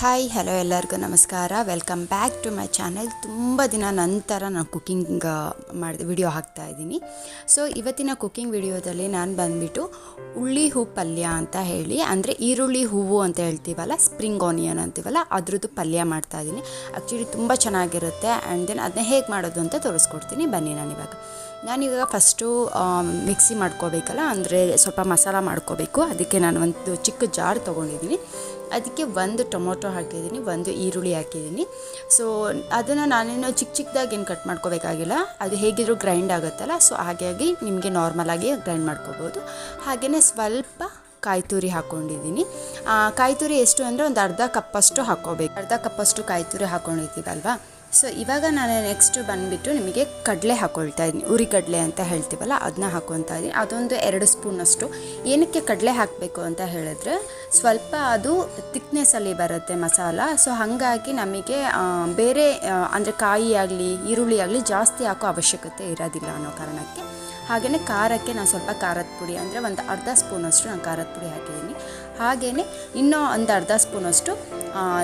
Hi hello ಎಲ್ಲರಿಗೂ ನಮಸ್ಕಾರ. Welcome back to my channel ತುಂಬ ದಿನ ನಂತರ ನಾನು ಕುಕ್ಕಿಂಗ್ ಮಾಡಿದ ವಿಡಿಯೋ ಹಾಕ್ತಾ ಇದ್ದೀನಿ. ಸೊ ಇವತ್ತಿನ ಕುಕ್ಕಿಂಗ್ ವಿಡಿಯೋದಲ್ಲಿ ನಾನು ಬಂದುಬಿಟ್ಟು ಉಳ್ಳಿ ಹೂ ಪಲ್ಯ ಅಂತ ಹೇಳಿ, ಅಂದರೆ ಈರುಳ್ಳಿ ಹೂವು ಅಂತ ಹೇಳ್ತೀವಲ್ಲ ಸ್ಪ್ರಿಂಗ್ ಆನಿಯನ್ ಅಂತೀವಲ್ಲ, ಅದ್ರದ್ದು ಪಲ್ಯ ಮಾಡ್ತಾ ಇದ್ದೀನಿ. ಆ್ಯಕ್ಚುಲಿ ತುಂಬ ಚೆನ್ನಾಗಿರುತ್ತೆ ಆ್ಯಂಡ್ ದೆನ್ ಅದನ್ನ ಹೇಗೆ ಮಾಡೋದು ಅಂತ ತೋರಿಸ್ಕೊಡ್ತೀನಿ. ಬನ್ನಿ ನಾನಿವಾಗ ಫಸ್ಟು ಮಿಕ್ಸಿ ಮಾಡ್ಕೋಬೇಕಲ್ಲ, ಅಂದರೆ ಸ್ವಲ್ಪ ಮಸಾಲ ಮಾಡ್ಕೋಬೇಕು. ಅದಕ್ಕೆ ನಾನು ಒಂದು ಚಿಕ್ಕ ಜಾರ್ ತೊಗೊಂಡಿದ್ದೀನಿ. ಅದಕ್ಕೆ ಒಂದು ಟೊಮೊಟೊ ಹಾಕಿದ್ದೀನಿ, ಒಂದು ಈರುಳ್ಳಿ ಹಾಕಿದ್ದೀನಿ. ಸೊ ಅದನ್ನು ನಾನೇನು ಚಿಕ್ಕ ಚಿಕ್ಕದಾಗಿ ಏನು ಕಟ್ ಮಾಡ್ಕೋಬೇಕಾಗಿಲ್ಲ. ಅದು ಹೇಗಿದ್ರೂ ಗ್ರೈಂಡ್ ಆಗುತ್ತಲ್ಲ ಸೊ ಹಾಗಾಗಿ ನಿಮಗೆ ನಾರ್ಮಲಾಗಿ ಗ್ರೈಂಡ್ ಮಾಡ್ಕೋಬೋದು. ಹಾಗೆಯೇ ಸ್ವಲ್ಪ ಕಾಯಿ ತುರಿ ಹಾಕ್ಕೊಂಡಿದ್ದೀನಿ ಕಾಯಿ ತುರಿ ಎಷ್ಟು ಅಂದರೆ ಒಂದು ಅರ್ಧ ಕಪ್ಪಷ್ಟು ಹಾಕ್ಕೋಬೇಕು ಅರ್ಧ ಕಪ್ಪಷ್ಟು ಕಾಯಿ ತುರಿ ಹಾಕ್ಕೊಂಡಿದ್ದೀವಲ್ವಾ ಸೊ ಇವಾಗ ನಾನು ನೆಕ್ಸ್ಟ್ ಬಂದುಬಿಟ್ಟು ನಿಮಗೆ ಕಡಲೆ ಹಾಕ್ಕೊಳ್ತಾ ಇದ್ದೀನಿ. ಉರಿ ಕಡಲೆ ಅಂತ ಹೇಳ್ತೀವಲ್ಲ ಅದನ್ನ ಹಾಕ್ಕೊತಾ ಇದ್ದೀನಿ. ಅದೊಂದು ಎರಡು ಸ್ಪೂನಷ್ಟು. ಏನಕ್ಕೆ ಕಡಲೆ ಹಾಕಬೇಕು ಅಂತ ಹೇಳಿದ್ರೆ, ಸ್ವಲ್ಪ ಅದು ತಿಕ್ನೆಸ್ಸಲ್ಲಿ ಬರುತ್ತೆ ಮಸಾಲ. ಸೊ ಹಾಗಾಗಿ ನಮಗೆ ಬೇರೆ ಅಂದರೆ ಕಾಯಿ ಆಗಲಿ, ಈರುಳ್ಳಿ ಆಗಲಿ ಜಾಸ್ತಿ ಹಾಕೋ ಅವಶ್ಯಕತೆ ಇರೋದಿಲ್ಲ ಅನ್ನೋ ಕಾರಣಕ್ಕೆ ಹಾಗೆಯೇ ಖಾರಕ್ಕೆ ನಾನು ಸ್ವಲ್ಪ ಖಾರದ ಪುಡಿ ಅಂದರೆ ಒಂದು ಅರ್ಧ ಸ್ಪೂನಷ್ಟು ನಾನು ಖಾರದ ಪುಡಿ ಹಾಕಿದ್ದೀನಿ. ಹಾಗೆಯೇ ಇನ್ನೂ ಒಂದು ಅರ್ಧ ಸ್ಪೂನಷ್ಟು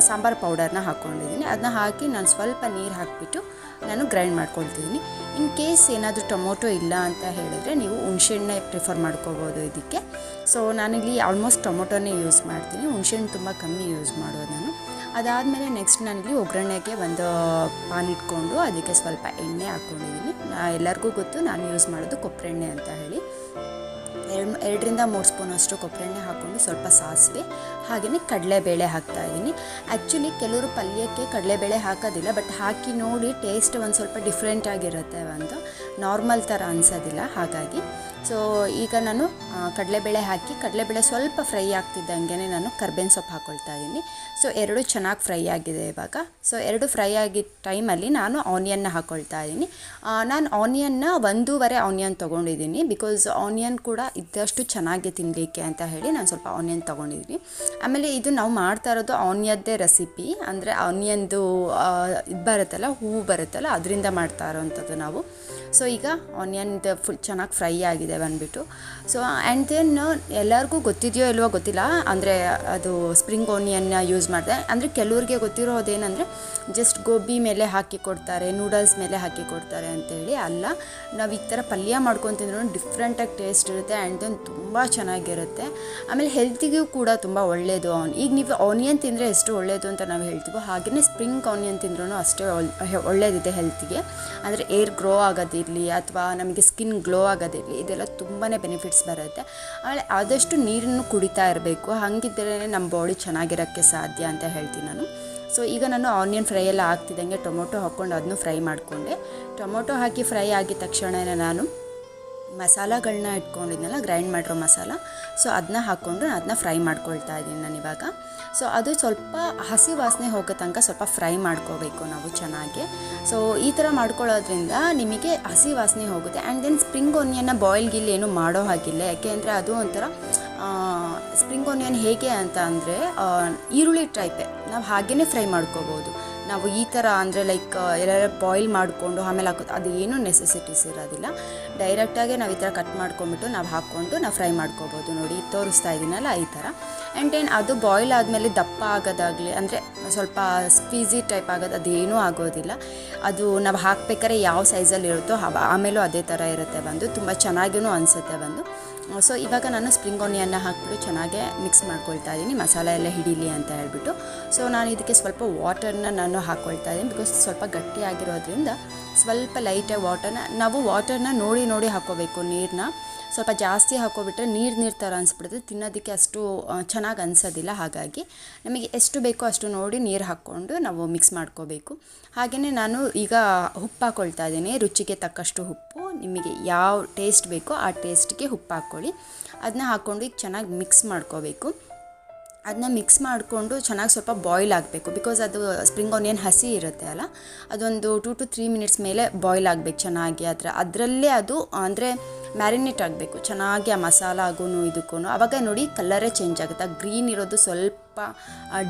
ಸಾಂಬಾರು ಪೌಡರ್ನ ಹಾಕ್ಕೊಂಡಿದ್ದೀನಿ. ಅದನ್ನ ಹಾಕಿ ನಾನು ಸ್ವಲ್ಪ ನೀರು ಹಾಕಿಬಿಟ್ಟು ನಾನು ಗ್ರೈಂಡ್ ಮಾಡ್ಕೊಳ್ತಿದ್ದೀನಿ ಇನ್ ಕೇಸ್ ಏನಾದರೂ ಟೊಮೊಟೊ ಇಲ್ಲ ಅಂತ ಹೇಳಿದ್ರೆ ನೀವು ಹುಣ್ಸೆಹಣ್ಣೆ ಪ್ರಿಫರ್ ಮಾಡ್ಕೋಬೋದು ಇದಕ್ಕೆ. ಸೊ ನಾನಿಲ್ಲಿ ಆಲ್ಮೋಸ್ಟ್ ಟೊಮೊಟೊನೇ ಯೂಸ್ ಮಾಡ್ತೀನಿ. ಹುಣ್ಸೆಣ್ಣು ತುಂಬ ಕಮ್ಮಿ ಯೂಸ್ ಮಾಡೋದು ನಾನು. ಅದಾದಮೇಲೆ ನೆಕ್ಸ್ಟ್ ನಾನಿಲ್ಲಿ ಒಗ್ಗರಣೆಗೆ ಒಂದು ಪಾನ್ ಇಟ್ಕೊಂಡು ಅದಕ್ಕೆ ಸ್ವಲ್ಪ ಎಣ್ಣೆ ಹಾಕ್ಕೊಂಡಿದ್ದೀನಿ ಎಲ್ಲರಿಗೂ ಗೊತ್ತು ನಾನು ಯೂಸ್ ಮಾಡೋದು ಕೊಬ್ಬರಿ ಎಣ್ಣೆ ಅಂತ ಹೇಳಿ. ಎರಡು, ಎರಡರಿಂದ ಮೂರು ಸ್ಪೂನ್ ಅಷ್ಟು ಕೊಬ್ಬರಿ ಎಣ್ಣೆ ಹಾಕ್ಕೊಂಡು ಸ್ವಲ್ಪ ಸಾಸಿವೆ ಹಾಗೆಯೇ ಕಡಲೆಬೇಳೆ ಹಾಕ್ತಾ ಇದ್ದೀನಿ ಆ್ಯಕ್ಚುಲಿ ಕೆಲವರು ಪಲ್ಯಕ್ಕೆ ಕಡಲೆಬೇಳೆ ಹಾಕೋದಿಲ್ಲ ಬಟ್ ಹಾಕಿ ನೋಡಿ ಟೇಸ್ಟ್ ಒಂದು ಸ್ವಲ್ಪ ಡಿಫ್ರೆಂಟಾಗಿರುತ್ತೆ ಒಂದು ನಾರ್ಮಲ್ ಥರ ಅನಿಸೋದಿಲ್ಲ, ಹಾಗಾಗಿ. ಸೊ ಈಗ ನಾನು ಕಡಲೆಬೇಳೆ ಹಾಕಿ, ಕಡಲೆಬೇಳೆ ಸ್ವಲ್ಪ ಫ್ರೈ ಆಗ್ತಿದ್ದಂಗೆ ನಾನು ಕರ್ಬೇವಿನ ಸೊಪ್ಪು ಹಾಕ್ಕೊಳ್ತಾ ಇದ್ದೀನಿ. ಸೊ ಎರಡು ಚೆನ್ನಾಗಿ ಫ್ರೈ ಆಗಿದೆ ಇವಾಗ. ಸೊ ಎರಡು ಫ್ರೈ ಆಗಿದ್ದ ಟೈಮಲ್ಲಿ ನಾನು ಆನಿಯನ್ನ ಹಾಕ್ಕೊಳ್ತಾ ಇದ್ದೀನಿ. ನಾನು ಆನಿಯನ್ನ ಒಂದೂವರೆ ಆನಿಯನ್ ತೊಗೊಂಡಿದ್ದೀನಿ ಬಿಕಾಸ್ ಆನಿಯನ್ ಕೂಡ ಇದ್ದಷ್ಟು ಚೆನ್ನಾಗಿ ತಿನ್ನಲಿಕ್ಕೆ ಅಂತ ಹೇಳಿ ನಾನು ಸ್ವಲ್ಪ ಆನಿಯನ್ ತೊಗೊಂಡಿದ್ದೀನಿ. ಆಮೇಲೆ ಇದು ನಾವು ಮಾಡ್ತಾ ಇರೋದು ಆನಿಯದ್ದೇ ರೆಸಿಪಿ. ಅಂದರೆ ಆನಿಯನ್ದು ಇದು ಬರುತ್ತಲ್ಲ, ಹೂವು ಬರುತ್ತಲ್ಲ, ಅದರಿಂದ ಮಾಡ್ತಾ ಇರೋವಂಥದ್ದು ನಾವು. ಸೊ ಈಗ ಆನಿಯನ್ದು ಫುಲ್ ಚೆನ್ನಾಗಿ ಫ್ರೈ ಆಗಿದೆ. ಬಂದುಬಿಟ್ಟು. ಸೊ ಆ್ಯಂಡ್ ದೆನ್ ಎಲ್ಲರಿಗೂ ಗೊತ್ತಿದೆಯೋ ಇಲ್ವೋ ಗೊತ್ತಿಲ್ಲ. ಅಂದರೆ, ಅದು ಸ್ಪ್ರಿಂಗ್ ಓನಿಯನ್ನ ಯೂಸ್ ಮಾಡಿದೆ. ಅಂದರೆ, ಕೆಲವ್ರಿಗೆ ಗೊತ್ತಿರೋದೇನೆಂದರೆ ಜಸ್ಟ್ ಗೋಬಿ ಮೇಲೆ ಹಾಕಿ ಕೊಡ್ತಾರೆ ನೂಡಲ್ಸ್ ಮೇಲೆ ಹಾಕಿ ಕೊಡ್ತಾರೆ ಅಂತೇಳಿ ಅಲ್ಲ. ನಾವು ಈ ಥರ ಪಲ್ಯ ಮಾಡ್ಕೊಂಡು ತಿಂದ್ರೂ ಡಿಫ್ರೆಂಟಾಗಿ ಟೇಸ್ಟ್ ಇರುತ್ತೆ ಆ್ಯಂಡ್ ದೆನ್ ತುಂಬ ಚೆನ್ನಾಗಿರುತ್ತೆ. ಆಮೇಲೆ ಹೆಲ್ತಿಗೂ ಕೂಡ ತುಂಬ ಒಳ್ಳೆಯದು ಈಗ ನೀವು ಆನಿಯನ್ ತಿಂದರೆ ಎಷ್ಟು ಒಳ್ಳೆಯದು ಅಂತ ನಾವು ಹೇಳ್ತೀವೋ ಹಾಗೆಯೇ ಸ್ಪ್ರಿಂಗ್ ಆನಿಯನ್ ತಿಂದ್ರೂ ಅಷ್ಟೇ ಒಳ್ಳೆಯದಿದೆ ಹೆಲ್ತಿಗೆ ಅಂದರೆ ಏರ್ ಗ್ರೋ ಆಗೋದಿರಲಿ ಅಥವಾ ನಮಗೆ ಸ್ಕಿನ್ ಗ್ಲೋ ಆಗೋದಿರಲಿ, ಇದೆಲ್ಲ ತುಂಬಾ ಬೆನಿಫಿಟ್ಸ್ ಬರುತ್ತೆ. ಆಮೇಲೆ ಆದಷ್ಟು ನೀರನ್ನು ಕುಡಿತಾ ಇರಬೇಕು. ಹಾಗಿದ್ದರೆ ನಮ್ಮ ಬಾಡಿ ಚೆನ್ನಾಗಿರೋಕ್ಕೆ ಸಾಧ್ಯ ಅಂತ ಹೇಳ್ತೀನಿ ನಾನು. ಸೊ ಈಗ ನಾನು ಆನಿಯನ್ ಫ್ರೈ ಎಲ್ಲ ಆಗ್ತಿದ್ದಂಗೆ ಟೊಮೊಟೊ ಹಾಕ್ಕೊಂಡು ಅದನ್ನು ಫ್ರೈ ಮಾಡಿಕೊಂಡೆ. ಟೊಮೊಟೊ ಹಾಕಿ ಫ್ರೈ ಆಗಿದ ತಕ್ಷಣವೇ ನಾನು ಮಸಾಲಗಳನ್ನ ಇಟ್ಕೊಂಡಿದ್ನಲ್ಲ ಗ್ರೈಂಡ್ ಮಾಡಿರೋ ಮಸಾಲ. ಸೊ ಅದನ್ನ ಹಾಕ್ಕೊಂಡು ಅದನ್ನ ಫ್ರೈ ಮಾಡ್ಕೊಳ್ತಾ ಇದ್ದೀನಿ ನಾನು ಇವಾಗ. ಸೊ ಅದು ಸ್ವಲ್ಪ ಹಸಿ ವಾಸನೆ ಹೋಗೋ ತನಕ ಸ್ವಲ್ಪ ಫ್ರೈ ಮಾಡ್ಕೋಬೇಕು ನಾವು ಚೆನ್ನಾಗಿ. ಸೊ ಈ ಥರ ಮಾಡ್ಕೊಳ್ಳೋದ್ರಿಂದ ನಿಮಗೆ ಹಸಿ ವಾಸನೆ ಹೋಗುತ್ತೆ. ಆ್ಯಂಡ್ ದೆನ್ ಸ್ಪ್ರಿಂಗ್ ಆನಿಯನ್ನ ಬಾಯ್ಲ್ ಗಿಲ್ ಏನು ಮಾಡೋ ಹಾಗಿಲ್ಲ. ಯಾಕೆ ಅಂದರೆ ಅದು ಒಂಥರ ಸ್ಪ್ರಿಂಗ್ ಆನಿಯನ್ ಹೇಗೆ ಅಂತ ಅಂದರೆ ಈರುಳ್ಳಿ ಟೈಪೇ ನಾವು ಹಾಗೇ ಫ್ರೈ ಮಾಡ್ಕೋಬೋದು. ನಾವು ಈ ಥರ ಅಂದರೆ ಲೈಕ್ ಎಲ್ಲರ ಬಾಯ್ಲ್ ಮಾಡಿಕೊಂಡು ಆಮೇಲೆ ಹಾಕೋದು. ಅದು ಏನೂ ನೆಸೆಸಿಟೀಸ್ ಇರೋದಿಲ್ಲ. ಡೈರೆಕ್ಟಾಗೆ ನಾವು ಈ ಥರ ಕಟ್ ಮಾಡ್ಕೊಂಬಿಟ್ಟು ನಾವು ಹಾಕ್ಕೊಂಡು ನಾವು ಫ್ರೈ ಮಾಡ್ಕೋಬೋದು. ನೋಡಿ, ತೋರಿಸ್ತಾ ಇದ್ದೀನಲ್ಲ ಈ ಥರ. ಆ್ಯಂಡ್ ಏನು ಅದು ಬಾಯ್ಲ್ ಆದಮೇಲೆ ದಪ್ಪ ಆಗೋದಾಗಲಿ, ಅಂದರೆ ಸ್ವಲ್ಪ ಸ್ಪೀಸಿ ಟೈಪ್ ಆಗೋದು, ಅದೇನೂ ಆಗೋದಿಲ್ಲ. ಅದು ನಾವು ಹಾಕ್ಬೇಕಾದ್ರೆ ಯಾವ ಸೈಜಲ್ಲಿ ಇರುತ್ತೋ ಆಮೇಲೂ ಅದೇ ಥರ ಇರುತ್ತೆ ಬಂದು. ತುಂಬ ಚೆನ್ನಾಗಿಯೂ ಅನಿಸುತ್ತೆ ಬಂದು. ಸೊ ಇವಾಗ ನಾನು ಸ್ಪ್ರಿಂಗ್ ಆನಿಯನ್ನ ಹಾಕ್ಬಿಟ್ಟು ಚೆನ್ನಾಗೆ ಮಿಕ್ಸ್ ಮಾಡ್ಕೊಳ್ತಾ ಇದ್ದೀನಿ ಮಸಾಲೆ ಎಲ್ಲ ಹಿಡೀಲಿ ಅಂತ ಹೇಳ್ಬಿಟ್ಟು. ಸೊ ನಾನು ಇದಕ್ಕೆ ಸ್ವಲ್ಪ ವಾಟರ್ನ ನಾನು ಹಾಕ್ಕೊಳ್ತಾ ಇದ್ದೀನಿ ಬಿಕಾಸ್ ಸ್ವಲ್ಪ ಗಟ್ಟಿಯಾಗಿರೋದ್ರಿಂದ ಸ್ವಲ್ಪ ಲೈಟಾಗಿ ವಾಟರ್ನ ನಾವು ವಾಟರ್ನ ನೋಡಿ ನೋಡಿ ಹಾಕ್ಕೋಬೇಕು ನೀರನ್ನ ಸ್ವಲ್ಪ ಜಾಸ್ತಿ ಹಾಕೋಬಿಟ್ರೆ ನೀರು ನೀರು ಥರ ಅನಿಸ್ಬಿಡುತ್ತೆ. ತಿನ್ನೋದಕ್ಕೆ ಅಷ್ಟು ಚೆನ್ನಾಗಿ ಅನಿಸೋದಿಲ್ಲ ಹಾಗಾಗಿ. ನಮಗೆ ಎಷ್ಟು ಬೇಕೋ ಅಷ್ಟು ನೋಡಿ ನೀರು ಹಾಕ್ಕೊಂಡು ನಾವು ಮಿಕ್ಸ್ ಮಾಡ್ಕೋಬೇಕು. ಹಾಗೆಯೇ ನಾನು ಈಗ ಉಪ್ಪು ಹಾಕ್ಕೊಳ್ತಾ ಇದ್ದೀನಿ. ರುಚಿಗೆ ತಕ್ಕಷ್ಟು ಉಪ್ಪು. ನಿಮಗೆ ಯಾವ ಟೇಸ್ಟ್ ಬೇಕೋ ಆ ಟೇಸ್ಟ್ಗೆ ಉಪ್ಪು ಹಾಕ್ಕೊಳ್ಳಿ. ಅದನ್ನ ಹಾಕ್ಕೊಂಡು ಈಗ ಚೆನ್ನಾಗಿ ಮಿಕ್ಸ್ ಮಾಡ್ಕೋಬೇಕು. ಅದನ್ನ ಮಿಕ್ಸ್ ಮಾಡಿಕೊಂಡು ಚೆನ್ನಾಗಿ ಸ್ವಲ್ಪ ಬಾಯ್ಲ್ ಆಗಬೇಕು. ಬಿಕಾಸ್ ಅದು ಸ್ಪ್ರಿಂಗ್ ಆನಿಯನ್ ಹಸಿ ಇರುತ್ತೆ ಅಲ್ಲ? ಅದೊಂದು ಟೂ ಟು ತ್ರೀ ಮಿನಿಟ್ಸ್ ಮೇಲೆ ಬಾಯ್ಲ್ ಆಗಬೇಕು ಚೆನ್ನಾಗಿ. ಅದರ, ಅದರಲ್ಲೇ ಅದು ಅಂದರೆ ಮ್ಯಾರಿನೇಟ್ ಆಗಬೇಕು. ಚೆನ್ನಾಗಿ ಆ ಮಸಾಲ ಆಗೂ ಇದಕ್ಕೂ ಆವಾಗ ನೋಡಿ ಕಲರೇ ಚೇಂಜ್ ಆಗುತ್ತೆ. ಗ್ರೀನ್ ಇರೋದು ಸ್ವಲ್ಪ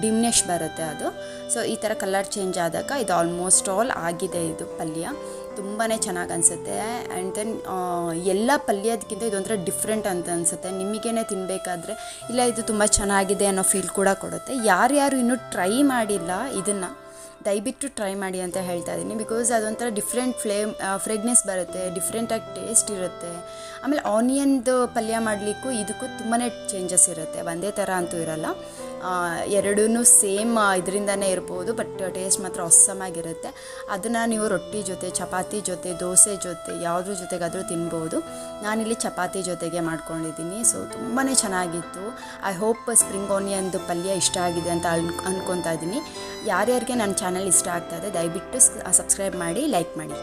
ಡಿಮ್ನೆಶ್ ಬರುತ್ತೆ ಅದು. ಸೊ ಈ ಥರ ಕಲರ್ ಚೇಂಜ್ ಆದಾಗ ಇದು ಆಲ್ಮೋಸ್ಟ್ ಆಲ್ ಆಗಿದೆ ಇದು ಪಲ್ಯ. ತುಂಬಾ ಚೆನ್ನಾಗಿ ಅನಿಸುತ್ತೆ. ಆ್ಯಂಡ್ ದೆನ್ ಎಲ್ಲ ಪಲ್ಯದಕ್ಕಿಂತ ಇದೊಂಥರ ಡಿಫ್ರೆಂಟ್ ಅಂತ ಅನಿಸುತ್ತೆ. ನಿಮಗೇನೆ ತಿನ್ನಬೇಕಾದ್ರೆ ಇಲ್ಲ ಇದು ತುಂಬ ಚೆನ್ನಾಗಿದೆ ಅನ್ನೋ ಫೀಲ್ ಕೂಡ ಕೊಡುತ್ತೆ. ಯಾರ್ಯಾರು ಇನ್ನೂ ಟ್ರೈ ಮಾಡಿಲ್ಲ ಇದನ್ನು, ದಯವಿಟ್ಟು ಟ್ರೈ ಮಾಡಿ ಅಂತ ಹೇಳ್ತಾ ಇದ್ದೀನಿ. ಬಿಕಾಸ್ ಅದೊಂಥರ ಡಿಫ್ರೆಂಟ್ ಫ್ಲೇಮ್ ಫ್ರೆಗ್ನೆಸ್ ಬರುತ್ತೆ ಡಿಫ್ರೆಂಟಾಗಿ ಟೇಸ್ಟ್ ಇರುತ್ತೆ. ಆಮೇಲೆ ಆನಿಯನ್ದು ಪಲ್ಯ ಮಾಡಲಿಕ್ಕೂ ಇದಕ್ಕೂ ತುಂಬಾ ಚೇಂಜಸ್ ಇರುತ್ತೆ. ಒಂದೇ ಥರ ಅಂತೂ ಇರಲ್ಲ. ಎರಡೂ ಸೇಮ್ ಇದರಿಂದನೇ ಇರ್ಬೋದು ಬಟ್ ಟೇಸ್ಟ್ ಮಾತ್ರ ಆಗಿರುತ್ತೆ. ಅದನ್ನು ನೀವು ರೊಟ್ಟಿ ಜೊತೆ, ಚಪಾತಿ ಜೊತೆ, ದೋಸೆ ಜೊತೆ, ಯಾವುದ್ರ ಜೊತೆಗಾದರೂ ತಿನ್ಬೋದು. ನಾನಿಲ್ಲಿ ಚಪಾತಿ ಜೊತೆಗೆ ಮಾಡ್ಕೊಂಡಿದ್ದೀನಿ ಸೊ ತುಂಬಾ ಚೆನ್ನಾಗಿತ್ತು. ಐ ಹೋಪ್ ಸ್ಪ್ರಿಂಗ್ ಆನಿಯನ್ದು ಪಲ್ಯ ಇಷ್ಟ ಆಗಿದೆ ಅಂತ ಅನ್, ಅನ್ಕೊತಾ ಇದ್ದೀನಿ. ಯಾರ್ಯಾರಿಗೆ ನನ್ನ ಚಾನಲ್ ಇಷ್ಟ ಆಗ್ತಾ ಇದೆ, ದಯವಿಟ್ಟು ಸಬ್ಸ್ಕ್ರೈಬ್ ಮಾಡಿ ಲೈಕ್ ಮಾಡಿ.